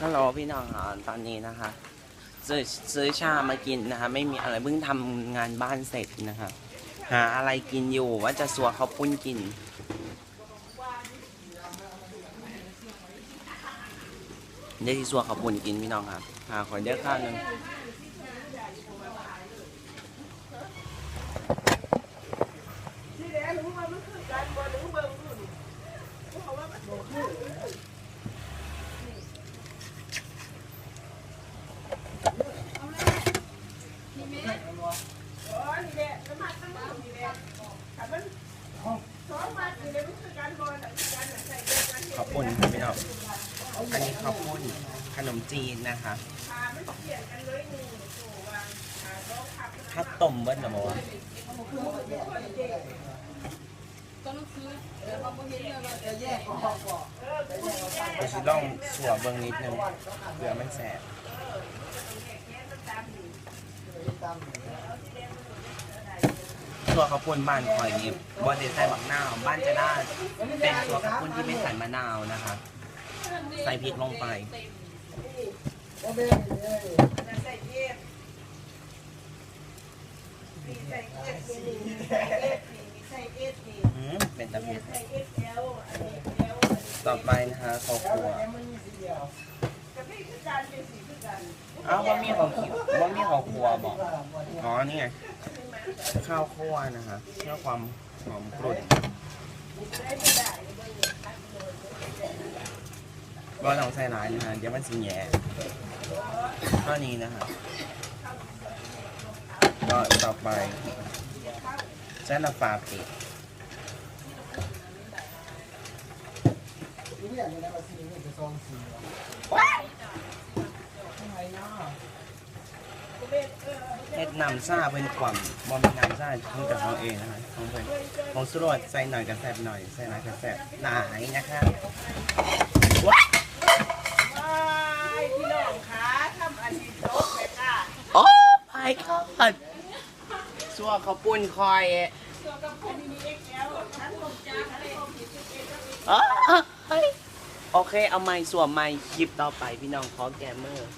ฮัลโหลพี่น้องอ่าตอนนี้นะคะซื้อซื้อชามากินนะคะไม่มีอะไรเพิ่งทำงานบ้านเสร็จนะคะหาอะไรกินอยู่ว่าจะสัวเขาวปุ้นกินเดี๋ยวที่สัวเขาวปุ้นกินพี่น้องครับหาขอเยอะข้าวหนึงข้าวปุ้นครับพี่น้อ งอันนี้ข้าวปุ้นขนมจีนนะคะข้าวต้มเบิ้ลเหรอหมอเราจะลองสัวเบิ้งนิดนึงเผื่อมันแสบ ตัวข้าวปุ้นบ้านคอยนี่บอเดใส่บักนาว บ้านจะได้เป็นตัวข้าวปุ้นที่ไม่ใส่มะนาวนะคะ ใส่พริกลงไปอืมเป็นตะเพียนต่อไปนะคะข้าวคั่วเอ้าวว่ามีของขิวว่ามีของครัวบอกอ๋อนี่ไง ข้าวคั่วนะคะเพื่อความหอมกรุ่นก็ลองใส่ร้ายนะคะเดี๋ยวมันสิแย่เท่านี้นะคะก็ต่อไปใช้ละฟาเป็ด เฮ็ดน้ำซ่าเป็นกล่องบอมเป็นน้ำซ่าเพิ่งกับเขาเองนะคะของเพิ่นของสุรสใส่หน่อยกับแซ่บหน่อยใส่หน่อยกับแซ่บหลายนะคะว้าพี่น้องคะทำอาชีพโลกเลยค่ะโอ้ my god สัวข้าวปุ้นคอยส่วนกับคนนี้เอ็กแอลฉันลงจ้าฉันลงผิดผิดผิดผิดเอ้ยโอเค เอาไม้สัวไม้คลิปต่อไปพี่น้องขอแกมเมอร์